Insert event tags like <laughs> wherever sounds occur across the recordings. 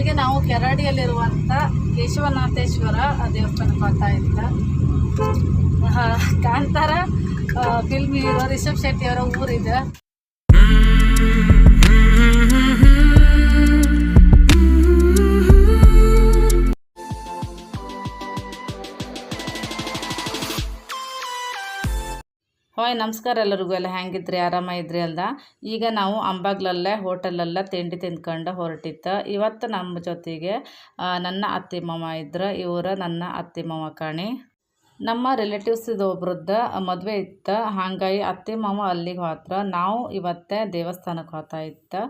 ಈಗ ನಾವು ಕೆರಾಡಿಯಲ್ಲಿರುವಂಥ ಕೇಶವನಾಥೇಶ್ವರ ದೇವಸ್ಥಾನಕ್ಕೆ ಹೋಗ್ತಾ ಇದ್ದ. ಕಾಂತಾರ ಫಿಲ್ಮ್ ಹೀರೋ ರಿಷಬ್ ಶೆಟ್ಟಿ ಅವರ ಊರಿದೆ. ಹಾಯ್ ನಮಸ್ಕಾರ ಎಲ್ಲರಿಗೂ. ಎಲ್ಲ ಹೆಂಗಿದ್ರಿ? ಆರಾಮ ಇದ್ರಿ ಅಲ್ದ? ಈಗ ನಾವು ಅಂಬಾಗ್ಲಲ್ಲೇ, ಹೋಟೆಲಲ್ಲೇ ತಿಂಡಿ ತಿಂದ್ಕೊಂಡು ಹೊರಟಿತ್ತು ಇವತ್ತು ನಮ್ಮ ಜೊತೆಗೆ ನನ್ನ ಅತ್ತೆ ಮಾವ ಇದ್ರು. ಇವರ ನನ್ನ ಅತ್ತೆ ಮಾವ ಕಾಣಿ. ನಮ್ಮ ರಿಲೇಟಿವ್ಸ್ ಒಬ್ರದ್ದು ಮದುವೆ ಇತ್ತು. ಹಾಗಾಗಿ ಅತ್ತೆ ಮಾವ ಅಲ್ಲಿಗೆ ಹೋತ್ರ ನಾವು ಇವತ್ತೇ ದೇವಸ್ಥಾನಕ್ಕೆ ಹೋತಾ ಇತ್ತು.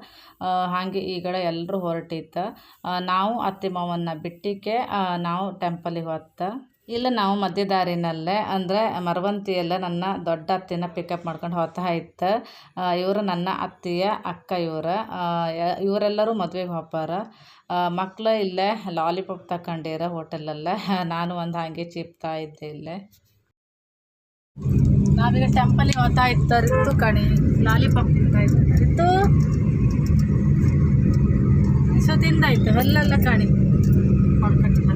ಹಾಗೆ ಈಗ ಎಲ್ಲರೂ ಹೊರಟಿತ್ತು ನಾವು ಅತ್ತೆ ಮಾವನ್ನ ಬಿಟ್ಟಿಕೆ ನಾವು ಟೆಂಪಲಿಗೆ ಹೋತ್ತ ಇಲ್ಲ, ನಾವು ಮಧ್ಯ ದಾರಿನಲ್ಲೇ ಅಂದರೆ ಮರವಂತಿಯಲ್ಲೇ ನನ್ನ ದೊಡ್ಡ ಅತ್ತೆನ ಪಿಕಪ್ ಮಾಡ್ಕೊಂಡು ಹೋಗ್ತಾ ಇತ್ತು. ಇವರು ನನ್ನ ಅತ್ತೆಯ ಅಕ್ಕ ಇವರ. ಇವರೆಲ್ಲರೂ ಮದ್ವೆಗೆ ಹೋಗ್ಬಾರ. ಮಕ್ಕಳು ಇಲ್ಲೇ ಲಾಲಿಪಾಪ್ ತಗೊಂಡಿರ ಹೋಟೆಲಲ್ಲೇ. <laughs> ನಾನು ಒಂದು ಹಾಗೆ ಚಿಪ್ತಾ ಇದ್ದೆ ಇಲ್ಲೇ. ನಾವೀಗ ಟೆಂಪಲಿಗೆ ಹೋಗ್ತಾ ಇತ್ತು ರಿತ್ತು ಕಣಿ. ಲಾಲಿಪಾಪ್ ತಿಂತಾ ಇತ್ತು ಇಸು ತಿಂದಾಯ್ತು ಅಲ್ಲೆಲ್ಲ ಕಣಿ. ಹೊಡ್ಕಟ್ಟಿಲ್ಲ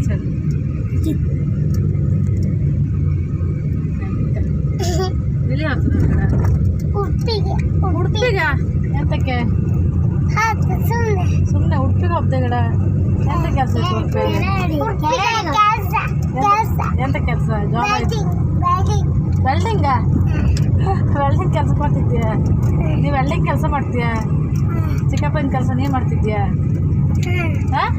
ರೀಸನ್ ಎಲ್ಲಿ ಹೋಗ್ತದೆ ಉಡುಪಿಗೆ ಉಡುಪಿಗ? ಎಂತಕ್ಕೆ? ಸುಮ್ಮನೆ ಉಡುಪಿಗೆ ಹೋಗ್ದೆ ಗಡ ಎಂತ ಕೆಲಸ ಎಂತ ಕೆಲಸ. ಜಾಬ್ ವೆಲ್ಡಿಂಗ ವೆಲ್ಡಿಂಗ್ ಕೆಲಸ ಮಾಡ್ತಿದ್ಯಾ? ನೀವು ವೆಲ್ಡಿಂಗ್ ಕೆಲಸ ಮಾಡ್ತೀಯಾ? ಚಿಕ್ಕಪ್ಪನ ಕೆಲಸ ನೀನು ಮಾಡ್ತಿದ್ಯಾ? ಹಾಂ?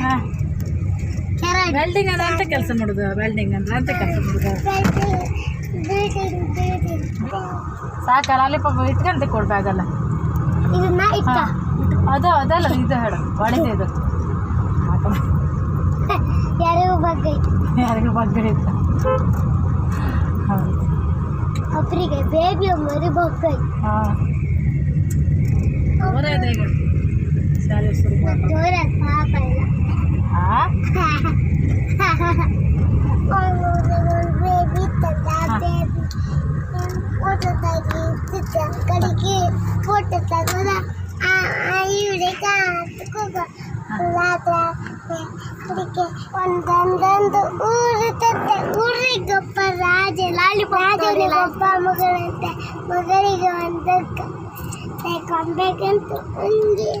ಹಾಂ. ಕೆರಡಿ ವೆಲ್ಡಿಂಗ್ ಅಂದ್ರೆ ಅಂತ ಕೆಲಸ ಮಾಡೋದು ವೆಲ್ಡಿಂಗ್ ಅಂದ್ರೆ ಅಂತ ಕೆಲಸ ಮಾಡೋದು. ಸಾಕ ಲಾಲಿಪಾಪ ಇಟ್ಕೊಂತ ಕೊಡ್ಬೇಕಲ್ಲ ಅದು ಅದಲ್ಲ ಇದು ಹೇಳು ಒಳಗೆ ಇದು. ಯಾರಿಗೂ ಬಗ್ಗೆ ಯಾರಿಗೂ ಬಗ್ಗೆ ಇತ್ತು ಹೌದು. ಒಬ್ಬರಿಗೆ ಬೇಬಿ ಮರಿ ಬಗ್ಗೆ ಹಾಂ. ಅವರೇ ಅದೇ ಈಗ ಶಾಲೆ ಶುರು ಮಾಡ್ತಾರೆ ಜೋರ ಪಾಪ ಇಲ್ಲ ಹಾಂ ಬೇಬಿ ತದ ಬೇಬಿ ಫೋಟೋ ತೆಗಿ ಕಡೆಗೆ ಫೋಟೋ ತೆಗೆದ ಇವರಿಗೆ ಕಡೆಗೆ ಒಂದೊಂದೊಂದು ಊರು ತತ್ತೆ ಊರಿಗೊಬ್ಬ ರಾಜ ಲಾಲಿ ರಾಜನಿಗೊಬ್ಬ ಮಗಳಂತೆ ಮಗಳಿಗೆ ಒಂದಕ್ಕೆ ತಗೊಂಡ್ಬೇಕಂತ ಹಂಗೆ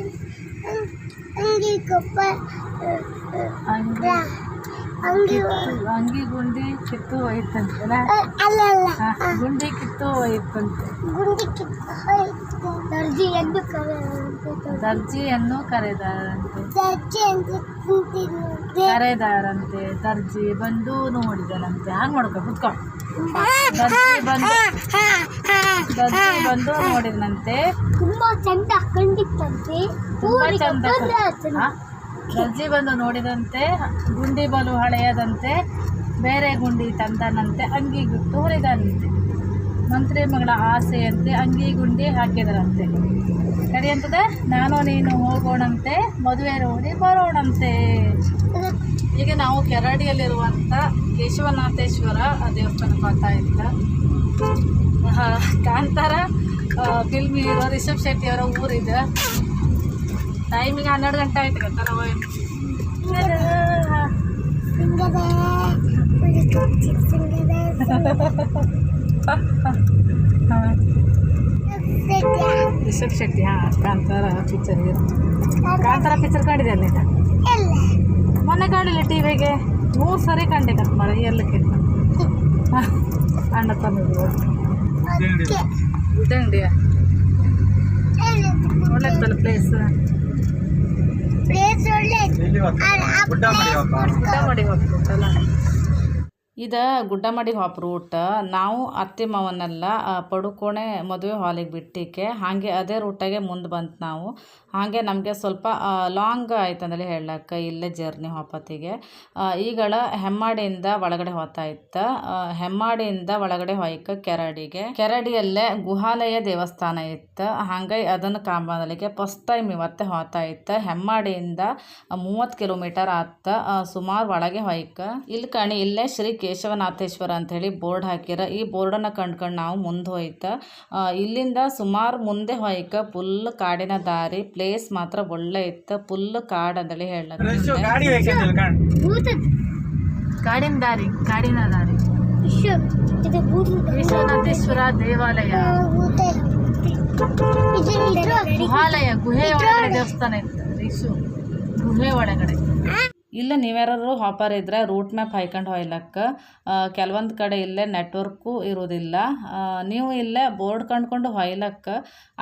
ಹಂಗೆ ಕೊಪ್ಪ ಅಂಗಿ. ಹಂಗೆ ಅಂಗಿ ಗುಂಡಿ ಕಿತ್ತು ಹೋಯ್ತಂತಲ್ಲ ಅಲ್ಲ ಅಲ್ಲ ಗುಂಡಿ ಕಿತ್ತು ಹೋಯ್ತಂತೆ ಗುಂಡಿ ಕಿತ್ತು ದರ್ಜಿ ಎಂದು ಕರೆಯುವಂತೆ ದರ್ಜಿಯನ್ನು ಕರೆದಾರಂತೆ. ದರ್ಜಿ ಎಂದು ಕರೆದಾರಂತೆ. ದರ್ಜಿ ಬಂದು ನೋಡಿದಾರಂತೆ ಹಂಗೆ ಮಾಡ್ಕೊ ಕುತ್ಕೊ. ದರ್ಜಿ ಬಂದು ನೋಡಿದನಂತೆ. ತುಂಬಾ ಚಂದ ಕಂಡಿತ್ತಂತೆ. ತುಂಬಾ ಚಂದ. ದರ್ಜಿ ಬಂದು ನೋಡಿದಂತೆ ಗುಂಡಿ ಬಲು ಹಳೆಯದಂತೆ ಬೇರೆ ಗುಂಡಿ ತಂದನಂತೆ ಅಂಗಿ ಗುಟ್ಟು ಹೊಲಿದನಂತೆ ಮಂತ್ರಿ ಮಗಳ ಆಸೆಯಂತೆ ಅಂಗಿ ಗುಂಡಿ ಹಾಕಿದರಂತೆ. ಕಡಿ ಅಂತದ? ನಾನು ನೀನು ಹೋಗೋಣಂತೆ ಮದುವೆ ನೋಡಿ ಬರೋಣಂತೆ. ಈಗ ನಾವು ಕೆರಾಡಿಯಲ್ಲಿರುವಂಥ ಕೇಶವನಾಥೇಶ್ವರ ದೇವಸ್ಥಾನಕ್ಕೆ ಹೋಗ್ತಾ ಇದ್ದ. ಕಾಂತಾರ ಫಿಲ್ಮ್ ಇರೋ ರಿಷಬ್ ಶೆಟ್ಟಿ ಅವರ ಊರಿದೆ. ಟೈಮಿಗೆ ಹನ್ನೆರಡು ಗಂಟೆ ಆಯ್ತು ಸದ್ಯ ರಿಷಬ್ ಶೆಟ್ಟಿ ಹಾಂ ಕಾಂತಾರ ಪಿಕ್ಚರ್ ಕಾಂತಾರ ಪಿಕ್ಚರ್ ಕಾಣಿದೆ ಅಲ್ಲಿ ಮೊನ್ನೆ ಕಾಣಿಲ್ಲ ಟಿ ವಿಗೆ ಮೂರು ಸರಿ ಕಂಡೆ ಕಟ್ ಮಾಡಿ ಎಲ್ಲಕ್ಕಿಂತ ಅಣ್ಣ ತಂದಿದ್ರು ಅದಕ್ಕೆ ಉದ್ದಂಡಿಯ? ಒಳ್ಳೆದಲ್ಲ ಪ್ಲೇಸ್ ಪ್ಲೇಸ್ ಒಳ್ಳೆ. ಗುಡ್ಡ ಮಾಡಿ ಹೋಗ್ಬೇಕಲ್ಲ ಇದು ಗುಡ್ಡಮಡಿ ಹಾಪ್ ರೂಟ್ ನಾವು ಅತ್ತೆ ಮಾವನ್ನೆಲ್ಲ ಪಡುಕೋಣೆ ಮದುವೆ ಹಾಲಿಗೆ ಬಿಟ್ಟಿಕೆ. ಹಾಗೆ ಅದೇ ರೂಟಾಗೆ ಮುಂದೆ ಬಂತು ನಾವು. ಹಾಗೆ ನಮಗೆ ಸ್ವಲ್ಪ ಲಾಂಗ್ ಆಯ್ತಂದೇಳಿ ಹೇಳಕ್ಕೆ ಇಲ್ಲೇ ಜರ್ನಿ ಹಾಪತ್ತಿಗೆ. ಈಗಳ ಹೆಮ್ಮಾಡಿಯಿಂದ ಒಳಗಡೆ ಹೋತಾ ಇತ್ತು ಆ, ಹೆಮ್ಮಾಡಿಯಿಂದ ಒಳಗಡೆ ಹೋಯ್ಕ ಕೆರಡಿಗೆ. ಕೆರಡಿಯಲ್ಲೇ ಗುಹಾಲಯ ದೇವಸ್ಥಾನ ಇತ್ತು. ಹಾಗೆ ಅದನ್ನು ಕಾಂಬದಲ್ಲಿಗೆ ಫಸ್ಟ್ ಟೈಮ್ ಇವತ್ತೆ ಇತ್ತು ಹೆಮ್ಮಾಡಿಯಿಂದ ಮೂವತ್ತು ಕಿಲೋಮೀಟರ್ ಆತ ಸುಮಾರು ಒಳಗೆ ಹೊಯ್ಕ. ಇಲ್ಲಿ ಕಣಿ ಇಲ್ಲೇ ಶ್ರೀ ಕೇಶವನಾಥೇಶ್ವರ ಅಂಥೇಳಿ ಬೋರ್ಡ್ ಹಾಕ್ಯಾರ. ಈ ಬೋರ್ಡನ್ನು ಕಂಡ್ಕೊಂಡು ನಾವು ಮುಂದೆ ಹೋಯ್ತ ಇಲ್ಲಿಂದ ಸುಮಾರು ಮುಂದೆ ಹೋಯ್ಕ ಫುಲ್ ಕಾಡಿನ ದಾರಿ ಪ್ಲೇಸ್ ಮಾತ್ರ ಒಳ್ಳೆ ಇತ್ತು ಫುಲ್ ಕಾಡು ಅಂತೇಳಿ ಭೂತದ. ಕಾಡಿನ ದಾರಿ ಕಾಡಿನ ದಾರಿ. ವಿಶ್ವನಾಥೇಶ್ವರ ದೇವಾಲಯ. ಭೂತ. ಇದು ಇದ್ರ ಗುಹಾಲಯ ಗುಹೆ ಒಳಗಡೆ ದೇವಸ್ಥಾನ ಇತ್ತು. ಗುಹೆ ಒಳಗಡೆ. ಇಲ್ಲ ನೀವ್ಯಾರು ಹಾಪರ್ ಇದ್ರೆ ರೂಟ್ ಮ್ಯಾಪ್ ಹಾಯ್ಕೊಂಡು ಹೋಯ್ಲಕ್ಕ. ಕೆಲವೊಂದು ಕಡೆ ಇಲ್ಲೇ ನೆಟ್ವರ್ಕು ಇರೋದಿಲ್ಲ. ನೀವು ಇಲ್ಲೇ ಬೋರ್ಡ್ ಕಂಡ್ಕೊಂಡು ಹೊಯ್ಲಕ್ಕ.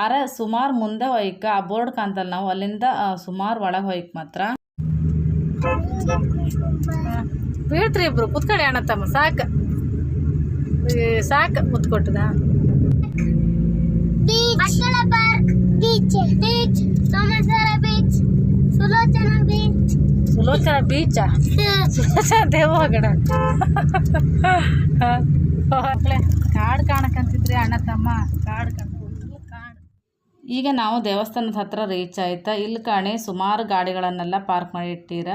ಅರೆ ಸುಮಾರು ಮುಂದೆ ಹೊಯ್ಕ. ಆ ಬೋರ್ಡ್ ಕಾಣ್ತಲ್ಲ ನಾವು. ಅಲ್ಲಿಂದ ಸುಮಾರು ಒಳಗೆ ಹೋಯ್ಕ್ ಮಾತ್ರ. ಬೀಳ್ತ್ರಿ ಇಬ್ರು. ಕುತ್ಕೊಳ್ಳಿ ಅಣ್ಣ ತಮ್ಮ. ಸಾಕು. ಸಾಕು. ಮುತ್ಕೊಟ್ಟದ. Beach beach beach Sulochana beach Sulochana ಬೀಚಾ? Sulochana Deogarh? ಕಾಡು ಕಾಣಕಂತಿದ್ರಿ ಅಣ್ಣ ತಮ್ಮ? ಕಾಡು ಈಗ ನಾವು ದೇವಸ್ಥಾನದ ಹತ್ರ ರೀಚ್ ಆಯ್ತಾ, ಇಲ್ಲಿ ಕಾಣಿ ಸುಮಾರು ಗಾಡಿಗಳನ್ನೆಲ್ಲ ಪಾರ್ಕ್ ಮಾಡಿ ಇಟ್ಟಿರ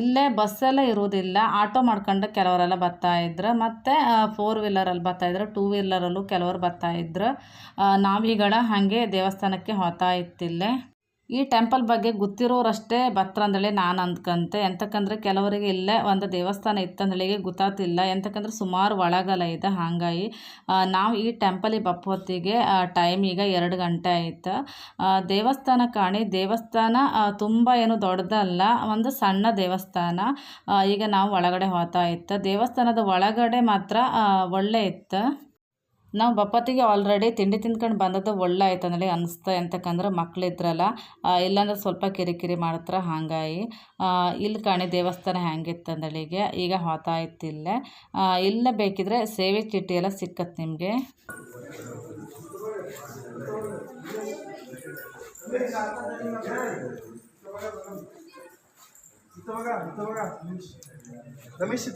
ಇಲ್ಲೇ ಬಸ್ಸೆಲ್ಲ ಇರೋದಿಲ್ಲ ಆಟೋ ಮಾಡ್ಕೊಂಡು ಕೆಲವರೆಲ್ಲ ಬರ್ತಾ ಇದ್ರು, ಮತ್ತು ಫೋರ್ ವೀಲರಲ್ಲಿ ಬರ್ತಾ ಇದ್ರು ಟೂ ವೀಲರಲ್ಲೂ ಕೆಲವರು ಬರ್ತಾ ಇದ್ರು. ನಾವೀಗಳ ಹಾಗೆ ದೇವಸ್ಥಾನಕ್ಕೆ ಹೋಗ್ತಾ ಇತ್ತಿಲ್ಲೇ. ಈ ಟೆಂಪಲ್ ಬಗ್ಗೆ ಗೊತ್ತಿರೋರಷ್ಟೇ ಭಕ್ತರ ಅಂದೇಳಿ ನಾನು ಅಂದ್ಕಂತೆ. ಎಂತಕ್ಕಂದ್ರೆ ಕೆಲವರಿಗೆ ಇಲ್ಲೇ ಒಂದು ದೇವಸ್ಥಾನ ಇತ್ತಂದಳಿಗೆ ಗೊತ್ತಾತಿಲ್ಲ ಎಂತಕ್ಕಂದ್ರೆ ಸುಮಾರು ಒಳಗಲ ಇದೆ ಹಾಗಾಗಿ ನಾವು ಈ ಟೆಂಪಲಿಗೆ ಬಪ್ಪೊತ್ತಿಗೆ ಟೈಮ್ ಈಗ ಎರಡು ಗಂಟೆ ಆಯಿತು. ದೇವಸ್ಥಾನ ಕಾಣಿ, ದೇವಸ್ಥಾನ ತುಂಬ ಏನು ದೊಡ್ಡದಲ್ಲ, ಒಂದು ಸಣ್ಣ ದೇವಸ್ಥಾನ. ಈಗ ನಾವು ಒಳಗಡೆ ಹೋತಾ ಇತ್ತು. ದೇವಸ್ಥಾನದ ಒಳಗಡೆ ಮಾತ್ರ ಒಳ್ಳೆ ಇತ್ತು. ನಾವು ಬಪ್ಪತ್ತಿಗೆ ಆಲ್ರೆಡಿ ತಿಂಡಿ ತಿಂದ್ಕೊಂಡು ಬಂದದ್ದು ಒಳ್ಳೆ ಆಯ್ತು ಅಂದೇಳಿ ಅನಿಸ್ತಾ ಎಂತಕ್ಕಂದ್ರೆ ಮಕ್ಳಿದ್ರಲ್ಲ ಆ, ಇಲ್ಲಾಂದ್ರೆ ಸ್ವಲ್ಪ ಕಿರಿಕಿರಿ ಮಾಡತ್ರ ಹಾಗಾಗಿ ಇಲ್ಲಿ ಕಾಣಿ ದೇವಸ್ಥಾನ ಹ್ಯಾಂಗಿತ್ತು ಅಂದೇಳಿಗೆ ಈಗ ಹೊತ್ತಾಯ್ತಿಲ್ಲ ಇಲ್ಲ. ಬೇಕಿದ್ರೆ ಸೇವೆ ಚೀಟಿ ಎಲ್ಲ ಸಿಕ್ಕತ್ತೆ ನಿಮಗೆ. ರಮೇಶ್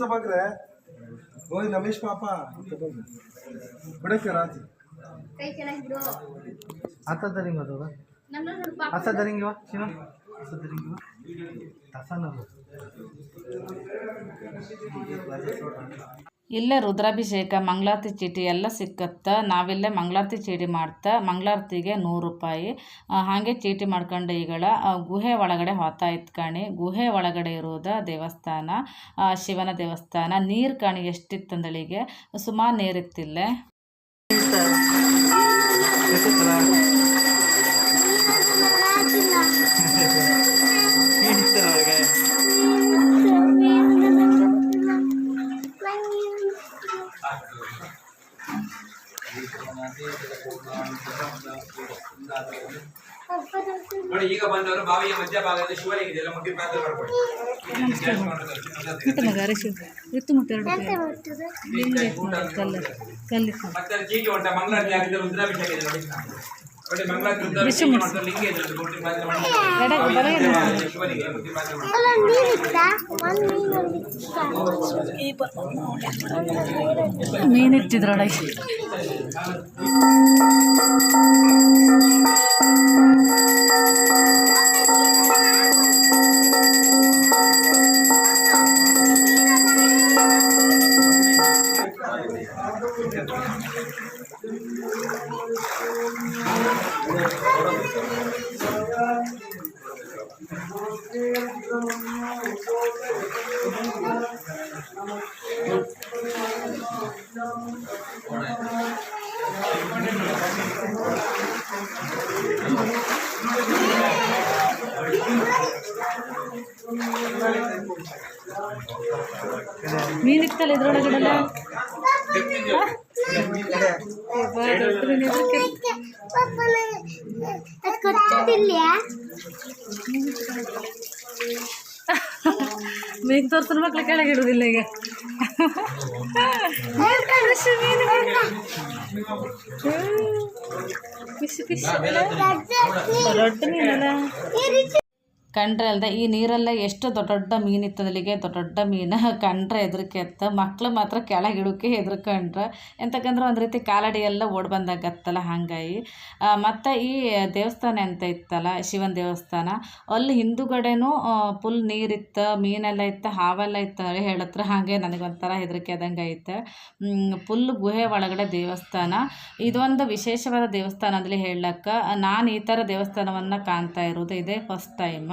ಹೋಯ್ ರಮೇಶ್ ಪಾಪ. ಬಿಡಕ್ಕೆ ರಾತ್ರಿ ಕೈ ಕೆಳಗೆ ಬಿಡು. ಹತ್ತದರಿಂಗ್ ಅದು ಇಲ್ಲೇ ರುದ್ರಾಭಿಷೇಕ, ಮಂಗಳಾರತಿ ಚೀಟಿ ಎಲ್ಲ ಸಿಕ್ಕತ್ತ. ನಾವಿಲ್ಲೇ ಮಂಗಳಾರತಿ ಚೀಟಿ ಮಾಡ್ತಾ, ಮಂಗಳಾರತಿಗೆ ನೂರು ರೂಪಾಯಿ. ಹಾಗೆ ಚೀಟಿ ಮಾಡ್ಕೊಂಡು ಈಗಳ ಗುಹೆ ಒಳಗಡೆ ಹೋಗ್ತಾ ಇತ್ತು ಕಾಣಿ. ಗುಹೆ ಒಳಗಡೆ ಇರೋದ ದೇವಸ್ಥಾನ ಶಿವನ ದೇವಸ್ಥಾನ. ನೀರು ಕಾಣಿ ಎಷ್ಟಿತ್ತಂದಳಿಗೆ ಸುಮಾರು ನೀರಿತ್ತಿಲ್ಲೇ ಮಧ್ಯಭಾಗದಲ್ಲಿ ಶಿವಲಿಂಗ ಇದೆಯಲ್ಲ ಮುಟ್ಟಿ ಪ್ರಾರ್ಥನೆ ಮಾಡ್ಕೊಳ್ಳಿ ಮತ್ತೆ ಚೀಟಿ ಉಂಟ ಮಂಗಳಾರತಿ ರುದ್ರಾಭಿಷೇಕ ಇದೆ ನೋಡಿ ನೋಡಿ ಮಂಗಳಾರತಿ ರುದ್ರಾಭಿಷೇಕ ಮಾಡ್ತಾರೆ, ಲಿಂಗ ಇದೆ ಪ್ರಾರ್ಥನೆ ಪ್ರಾರ್ಥನೆ ನೀರಿತ್ತ ಒಂದು ನೀರು ಮೀನಿಟ್ಟಿದ್ರೊಳಗೆ ಮೀನಿತ್ತಲ್ಲ ಇದ್ರೊಳಗಡೆಲ್ಲ ಅದು ಕೊಚ್ಚೋದಿಲ್ಲ ಮೀನು ತೋರ್ಸಿನ ಮಕ್ಳು ಕೆಳಗೆ ಇಡುವುದಿಲ್ಲ ಈಗ ಫಿಶ್ ಫಿಶ್ ದೊಡ್ಡ ಮೀನಲ್ಲ ಈ ರೀತಿ ಕಂಡ್ರೆ ಅಲ್ಲದೆ ಈ ನೀರಲ್ಲೇ ಎಷ್ಟು ದೊಡ್ಡ ದೊಡ್ಡ ಮೀನಿತ್ತು ಅಲ್ಲಿಗೆ ದೊಡ್ಡ ದೊಡ್ಡ ಮೀನು ಕಂಡ್ರೆ ಹೆದರಿಕೆ ಎತ್ತ ಮಕ್ಳು ಮಾತ್ರ ಕೆಳಗೆ ಇಡೋಕೆ ಹೆದರ್ಕೊಂಡ್ರೆ. ಎಂತಕ್ಕಂದ್ರೆ ಒಂದು ರೀತಿ ಕಾಲಡಿ ಎಲ್ಲ ಓಡ್ ಬಂದಾಗತ್ತಲ್ಲ ಹಾಗಾಗಿ. ಮತ್ತು ಈ ದೇವಸ್ಥಾನ ಅಂತ ಇತ್ತಲ್ಲ, ಶಿವನ ದೇವಸ್ಥಾನ, ಅಲ್ಲಿ ಹಿಂದುಗಡೆನೂ ಫುಲ್ ನೀರಿತ್ತು, ಮೀನೆಲ್ಲ ಇತ್ತು, ಹಾವೆಲ್ಲ ಇತ್ತು ಹೇಳಿ ಹೇಳತ್ರ ಹಾಗೆ ನನಗೊಂಥರ ಹೆದರಿಕೆ ಆದಂಗೆ ಐತೆ. ಫುಲ್ ಗುಹೆ ಒಳಗಡೆ ದೇವಸ್ಥಾನ. ಇದೊಂದು ವಿಶೇಷವಾದ ದೇವಸ್ಥಾನ ಅಂದರೆ ಹೇಳಕ್ಕೆ, ನಾನು ಈ ಥರ ದೇವಸ್ಥಾನವನ್ನು ಕಾಣ್ತಾ ಇರೋದು ಇದೇ ಫಸ್ಟ್ ಟೈಮ್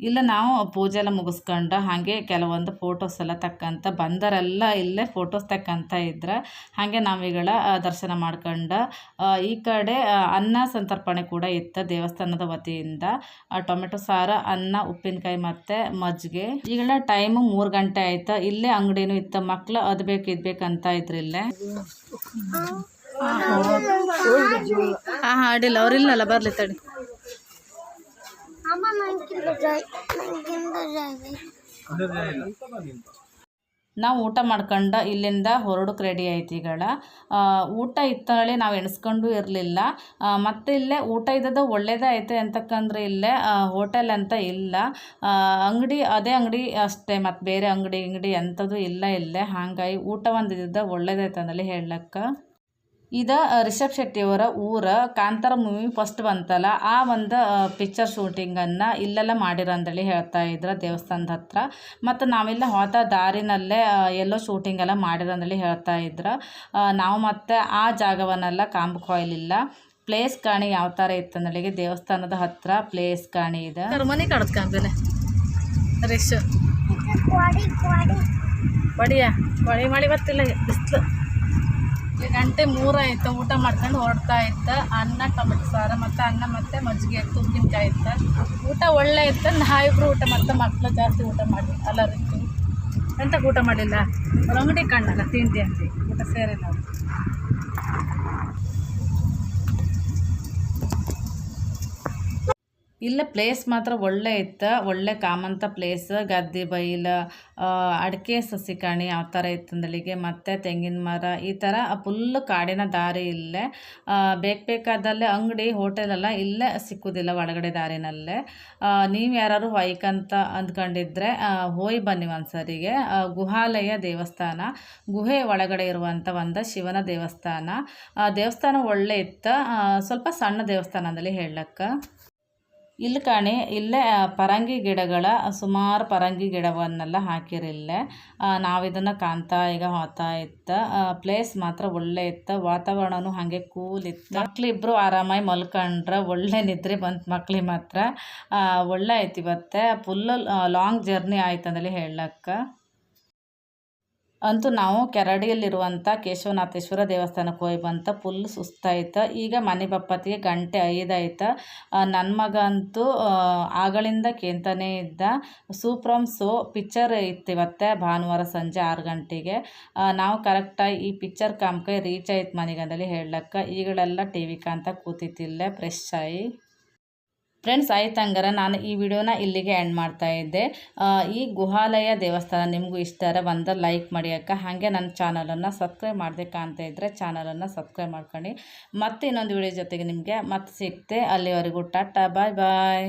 ಇಲ್ಲ ನಾವು ಪೂಜೆ ಎಲ್ಲ ಮುಗಿಸ್ಕೊಂಡು ಹಾಗೆ ಕೆಲವೊಂದು ಫೋಟೋಸ್ ಎಲ್ಲ ತಕ್ಕಂತ ಬಂದರೆಲ್ಲ ಇಲ್ಲೇ ಫೋಟೋಸ್ ತಕ್ಕಂತ ಇದ್ರೆ ಹಾಗೆ ನಾವು ಆ, ದರ್ಶನ ಮಾಡ್ಕೊಂಡು ಈ ಕಡೆ ಅನ್ನ ಸಂತರ್ಪಣೆ ಕೂಡ ಇತ್ತು ದೇವಸ್ಥಾನದ ವತಿಯಿಂದ. ಟೊಮೆಟೊ ಸಾರು ಅನ್ನ ಉಪ್ಪಿನಕಾಯಿ ಮತ್ತು ಮಜ್ಜಿಗೆ. ಈಗೆಲ್ಲ ಟೈಮು ಮೂರು ಗಂಟೆ ಆಯ್ತು. ಇಲ್ಲೇ ಅಂಗಡಿನೂ ಇತ್ತು. ಮಕ್ಳು ಅದು ಬೇಕು ಇದು ಇದ್ರಿಲ್ಲೇ ಹಾಂ ಹಾಂ ಅಡ್ಡಿಲ್ಲ. ಅವ್ರಿಲ್ಲಲ್ಲ ಬರಲಿ ತಡಿ. ನಾವು ಊಟ ಮಾಡ್ಕೊಂಡು ಇಲ್ಲಿಂದ ಹೊರಡಕ್ಕೆ ರೆಡಿ ಆಯ್ತು ಈಗಳ. ಊಟ ಇತ್ತಳೆ ನಾವು ಎಣಿಸ್ಕೊಂಡು ಇರಲಿಲ್ಲ. ಮತ್ತು ಇಲ್ಲೇ ಊಟ ಇದ್ದದ್ದು ಒಳ್ಳೇದಾಯ್ತು ಐತೆ ಅಂತಕ್ಕಂದ್ರೆ ಇಲ್ಲೇ ಹೋಟೆಲ್ ಅಂತ ಇಲ್ಲ. ಅಂಗಡಿ ಅದೇ ಅಂಗಡಿ ಅಷ್ಟೇ ಮತ್ತು ಬೇರೆ ಅಂಗಡಿ ಅಂಗಡಿ ಎಂಥದ್ದು ಇಲ್ಲ ಇಲ್ಲೇ. ಹಾಗಾಗಿ ಊಟ ಒಂದು ಇದ್ದದ್ದು ಒಳ್ಳೇದೈತೆ ಅಂದಲ್ಲಿ ಹೇಳಕ್ಕೆ. ಇದು ರಿಷಬ್ ಶೆಟ್ಟಿಯವರ ಊರ ಕಾಂತಾರ ಮೂವಿ ಫಸ್ಟ್ ಬಂತಲ್ಲ ಆ ಒಂದು ಪಿಕ್ಚರ್ ಶೂಟಿಂಗನ್ನು ಇಲ್ಲೆಲ್ಲ ಮಾಡಿರೋ ಅಂತೇಳಿ ಹೇಳ್ತಾ ಇದ್ರು ದೇವಸ್ಥಾನದ ಹತ್ರ. ಮತ್ತು ನಾವೆಲ್ಲ ಹೋದ ದಾರಿನಲ್ಲೇ ಎಲ್ಲೋ ಶೂಟಿಂಗ್ ಎಲ್ಲ ಮಾಡಿರೋ ಅಂತೇಳಿ ಹೇಳ್ತಾ ಇದ್ರು. ನಾವು ಮತ್ತೆ ಆ ಜಾಗವನ್ನೆಲ್ಲ ಕಾಂಬಕ್ಕೆ ಹೋಯ್ಲಿಲ್ಲ ಪ್ಲೇಸ್ ಕಾಣಿ ಯಾವ ಥರ ಇತ್ತು ಅಂದಳಿಗೆ ದೇವಸ್ಥಾನದ ಹತ್ರ ಪ್ಲೇಸ್ ಕಾಣಿ ಇದೆ. ಮನೆ ಕ್ವಾಡಿ ಕ್ವಾಡಿ. ಬಡಿಯ ಬಡಿ ಮಾಡಿ ಬರ್ತಿಲ್ಲ ಬಿಸ್ಲು. ಗಂಟೆ ಮೂರಾಯಿತು, ಊಟ ಮಾಡ್ಕೊಂಡು ಹೊರಡ್ತಾ ಇತ್ತ ಅನ್ನ, ಟೊಮೆಟೊ ಸಾರು ಮತ್ತು ಅನ್ನ ಮತ್ತು ಮಜ್ಜಿಗೆ ಇತ್ತು, ಉಪ್ಪಿನಕಾಯಿ ಇತ್ತ. ಊಟ ಒಳ್ಳೆ ಇತ್ತು. ನಾವಿಬ್ರು ಊಟ ಮತ್ತು ಮಕ್ಕಳು ಜಾಸ್ತಿ ಊಟ ಮಾಡಿ ಅಲ್ಲರಿತ್ತು ಎಂತ ಊಟ ಮಾಡಿಲ್ಲ? ಅಂಗಡಿ ಕಾಣಲ್ಲ ತಿಂಡಿ ಅಂತ. ಊಟ ಸೇರಿಲ್ಲ ಇಲ್ಲ ಪ್ಲೇಸ್ ಮಾತ್ರ ಒಳ್ಳೆ ಇತ್ತು, ಒಳ್ಳೆ ಕಾಮಂತ ಪ್ಲೇಸ್ ಗದ್ದೆ ಬೈಲು ಅಡಿಕೆ ಸಸಿಕಾಣಿ ಯಾವ ಥರ ಇತ್ತಂದಳಿಗೆ ಮತ್ತು ತೆಂಗಿನ ಮರ ಈ ಥರ ಫುಲ್ಲು ಕಾಡಿನ ದಾರಿ ಇಲ್ಲೇ. ಬೇಕು ಬೇಕಾದಲ್ಲೇ ಅಂಗಡಿ, ಹೋಟೆಲೆಲ್ಲ ಇಲ್ಲೇ ಸಿಕ್ಕೋದಿಲ್ಲ ಒಳಗಡೆ ದಾರಿನಲ್ಲೇ. ನೀವು ಯಾರು ಹೊಯ್ಕಂತ ಅಂದ್ಕೊಂಡಿದ್ರೆ ಹೋಯ್ ಬನ್ನಿ ಒಂದು ಸರಿಗೆ ಗುಹಾಲಯ ದೇವಸ್ಥಾನ, ಗುಹೆ ಒಳಗಡೆ ಇರುವಂಥ ಒಂದು ಶಿವನ ದೇವಸ್ಥಾನ. ದೇವಸ್ಥಾನ ಒಳ್ಳೆ ಇತ್ತು. ಸ್ವಲ್ಪ ಸಣ್ಣ ದೇವಸ್ಥಾನದಲ್ಲಿ ಹೇಳಕ್ಕೆ. ಇಲ್ಲಿ ಕಾಣಿ, ಇಲ್ಲೇ ಪರಂಗಿ ಗಿಡಗಳ, ಸುಮಾರು ಪರಂಗಿ ಗಿಡವನ್ನೆಲ್ಲ ಹಾಕಿರಿಲ್ಲೇ ನಾವು ಇದನ್ನು ಕಾಣ್ತಾ, ಈಗ ಹೋಗ್ತಾ ಇತ್ತ ಪ್ಲೇಸ್ ಮಾತ್ರ ಒಳ್ಳೆ ಇತ್ತ, ವಾತಾವರಣನು ಹಾಗೆ ಕೂಲ್ ಇತ್ತು. ಮಕ್ಳಿಬ್ರು ಆರಾಮಾಗಿ ಮಲ್ಕೊಂಡ್ರೆ ಒಳ್ಳೆ ನಿದ್ರೆ ಬಂತು ಮಕ್ಳಿಗೆ ಮಾತ್ರ. ಒಳ್ಳೆ ಐತಿ ಇವತ್ತೆ. ಫುಲ್ ಲಾಂಗ್ ಜರ್ನಿ ಆಯ್ತು ಅಂದಲ್ಲಿ ಹೇಳಕ್ಕೆ. ಅಂತೂ ನಾವು ಕೆರಡಿಯಲ್ಲಿರುವಂಥ ಕೇಶವನಾಥೇಶ್ವರ ದೇವಸ್ಥಾನಕ್ಕೆ ಹೋಗಿ ಬಂತ ಫುಲ್ ಸುಸ್ತಾಯ್ತು. ಈಗ ಮನೆ ಬಪ್ಪತ್ತಿಗೆ ಗಂಟೆ ಐದಾಯ್ತು. ನನ್ನ ಮಗ ಅಂತೂ ಆಗಳಿಂದ ಕೇಂತಾನೇ ಇದ್ದ. ಸೂಪ್ರಮ್ ಸೋ ಪಿಕ್ಚರ್ ಇತ್ತಿವತ್ತೆ ಭಾನುವಾರ ಸಂಜೆ ಆರು ಗಂಟೆಗೆ. ನಾವು ಕರೆಕ್ಟಾಗಿ ಈ ಪಿಕ್ಚರ್ ಕಾಮ್ಕೆ ರೀಚ್ ಆಯ್ತು ಮನೆಗಂದಲ್ಲಿ ಹೇಳಕ್ಕೆ. ಈಗಳೆಲ್ಲ ಟಿ ವಿ ಕಾಂತ ಕೂತಿತ್ತಿಲ್ಲೇ ಫ್ರೆಶ್ ಆಗಿ. ಫ್ರೆಂಡ್ಸ್ ಆಯ್ತು ಹಂಗಾರೆ. ನಾನು ಈ ವಿಡಿಯೋನ ಇಲ್ಲಿಗೆ ಎಂಡ್ ಮಾಡ್ತಾ ಇದ್ದೆ. ಈ ಗುಹಾಲಯ ದೇವಸ್ಥಾನ ನಿಮಗೂ ಇಷ್ಟ ಒಂದು ಲೈಕ್ ಮಾಡಿ ಅಕ್ಕ. ಹಾಗೆ ನನ್ನ ಚಾನಲನ್ನು ಸಬ್ಸ್ಕ್ರೈಬ್ ಮಾಡದೆ ಕಾಣ್ತಾ ಇದ್ದರೆ ಚಾನಲನ್ನು ಸಬ್ಸ್ಕ್ರೈಬ್ ಮಾಡ್ಕೊಂಡು ಮತ್ತೆ ಇನ್ನೊಂದು ವಿಡಿಯೋ ಜೊತೆಗೆ ನಿಮಗೆ ಮತ್ತೆ ಸಿಗ್ತೆ. ಅಲ್ಲಿವರೆಗೂ ಟಾಟಾ ಬಾಯ್ ಬಾಯ್